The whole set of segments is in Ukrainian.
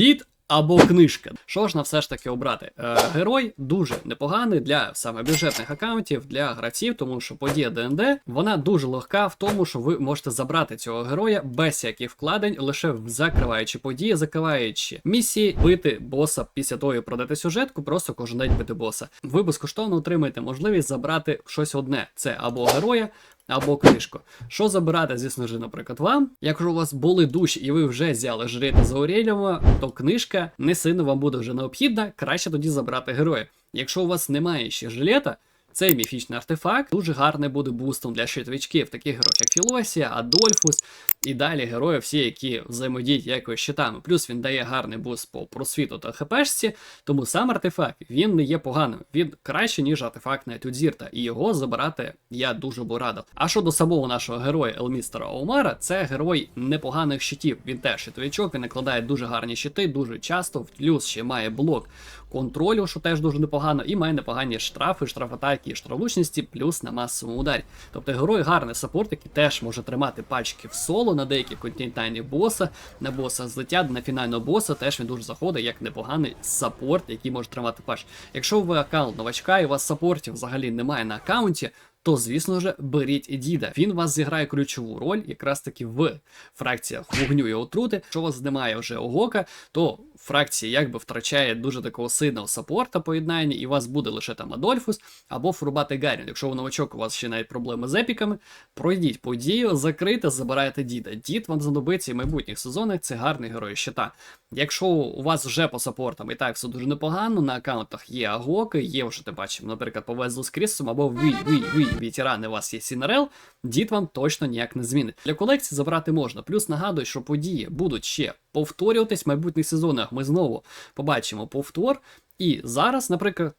Дід або книжка. Що ж на все ж таки обрати? Е, герой дуже непоганий для саме бюджетних аккаунтів, для гравців, тому що подія ДНД вона дуже легка в тому, що ви можете забрати цього героя без яких вкладень, лише закриваючи події, закриваючи місії, бити боса після того, як продати сюжетку, просто кожен день бити боса. Ви безкоштовно отримаєте можливість забрати щось одне: це або героя. Або книжку. Що забирати, звісно ж, наприклад, вам. Якщо у вас були душі і ви вже взяли жрити за Ауреліума, то книжка не сильно вам буде вже необхідна, краще тоді забрати героя. Якщо у вас немає ще жилета, цей міфічний артефакт дуже гарний буде бустом для щитовичків, таких героїв, як Філосія, Адольфус і далі герої, всі, які взаємодіють якось щитами. Плюс він дає гарний буст по просвіту та хпшці, тому сам артефакт він не є поганим. Він краще, ніж артефакт на Тюдзірта, і його забирати я дуже б радив. А щодо самого нашого героя Елмістера Оумара, це герой непоганих щитів. Він теж щитовичок, він накладає дуже гарні щити, дуже часто, плюс ще має блок контролю, що теж дуже непогано, і має непогані штрафи, штрафатаки і штрафлучності, плюс на масовому ударі. Тобто герой гарний саппорт, який теж може тримати пачки в соло на деякі континентальних боса, на боса злиття, на фінального боса теж він дуже заходить як непоганий саппорт, який може тримати паш. Якщо ви аккаунт новачка і у вас саппортів взагалі немає на аккаунті, то звісно ж беріть діда. Він вас зіграє ключову роль, якраз таки в фракціях вогню і отрути. Якщо у вас немає вже огока, то фракція якби втрачає дуже такого сильного саппорта поєднання, і у вас буде лише там Адольфус або Фурбати Гаррін. Якщо ви новачок, у вас ще навіть проблеми з епіками, пройдіть подію, закрите, забирайте діда. Дід вам знадобиться і в майбутніх сезонах це гарний герой щита. Якщо у вас вже по саппортам і так все дуже непогано, на аккаунтах є агоки, є вже ти бачимо, наприклад, повезло з Крісом, або ви, ви, ви, ветерани, у вас є Сінерел, дід вам точно ніяк не змінить. Для колекції забрати можна. Плюс нагадую, що події будуть ще повторюватись в майбутніх сезонах. Ми знову побачимо повтор. І зараз, наприклад,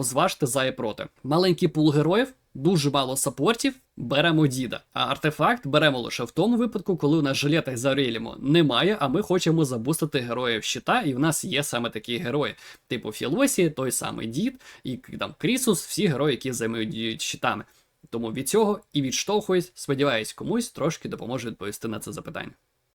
зважте за і проти. Маленький пул героїв, дуже мало саппортів, беремо діда. А артефакт беремо лише в тому випадку, коли у нас жилета за Орелімо немає, а ми хочемо забустити героїв щита, і в нас є саме такі герої, типу Філосі, той самий дід, і там Крісус, всі герої, які взаємодіють щитами. Тому від цього і відштовхуюсь, сподіваюсь, комусь трошки допоможе відповісти на це запитання.